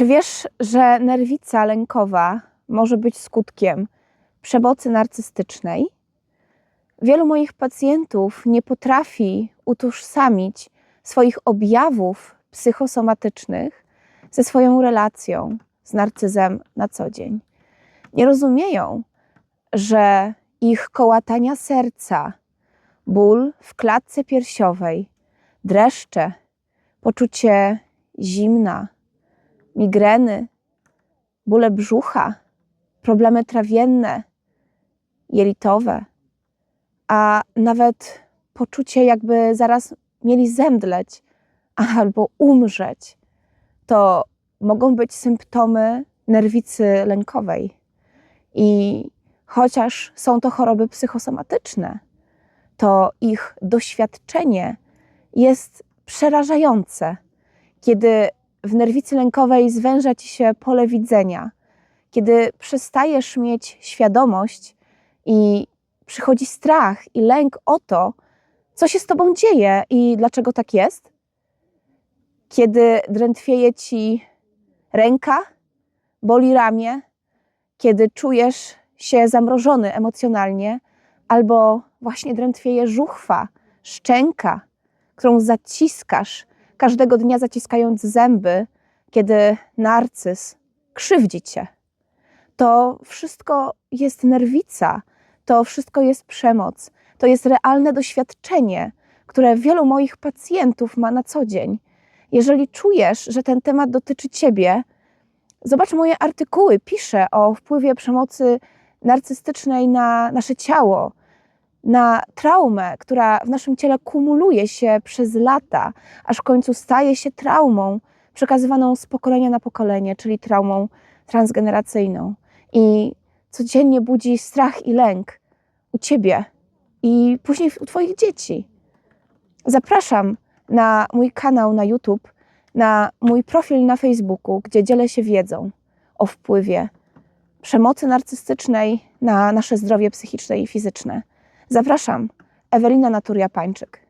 Czy wiesz, że nerwica lękowa może być skutkiem przemocy narcystycznej? Wielu moich pacjentów nie potrafi utożsamić swoich objawów psychosomatycznych ze swoją relacją z narcyzem na co dzień. Nie rozumieją, że ich kołatania serca, ból w klatce piersiowej, dreszcze, poczucie zimna, migreny, bóle brzucha, problemy trawienne, jelitowe, a nawet poczucie, jakby zaraz mieli zemdleć albo umrzeć, to mogą być symptomy nerwicy lękowej. I chociaż są to choroby psychosomatyczne, to ich doświadczenie jest przerażające, kiedy w nerwicy lękowej zwęża ci się pole widzenia, kiedy przestajesz mieć świadomość i przychodzi strach i lęk o to, co się z tobą dzieje i dlaczego tak jest, kiedy drętwieje ci ręka, boli ramię, kiedy czujesz się zamrożony emocjonalnie, albo właśnie drętwieje żuchwa, szczęka, którą zaciskasz każdego dnia zaciskając zęby, kiedy narcyz krzywdzi cię. To wszystko jest nerwica, to wszystko jest przemoc, to jest realne doświadczenie, które wielu moich pacjentów ma na co dzień. Jeżeli czujesz, że ten temat dotyczy ciebie, zobacz moje artykuły. Piszę o wpływie przemocy narcystycznej na nasze ciało, na traumę, która w naszym ciele kumuluje się przez lata, aż w końcu staje się traumą przekazywaną z pokolenia na pokolenie, czyli traumą transgeneracyjną. I codziennie budzi strach i lęk u ciebie i później u Twoich dzieci. Zapraszam na mój kanał na YouTube, na mój profil na Facebooku, gdzie dzielę się wiedzą o wpływie przemocy narcystycznej na nasze zdrowie psychiczne i fizyczne. Zapraszam, Ewelina Naturia-Pańczyk.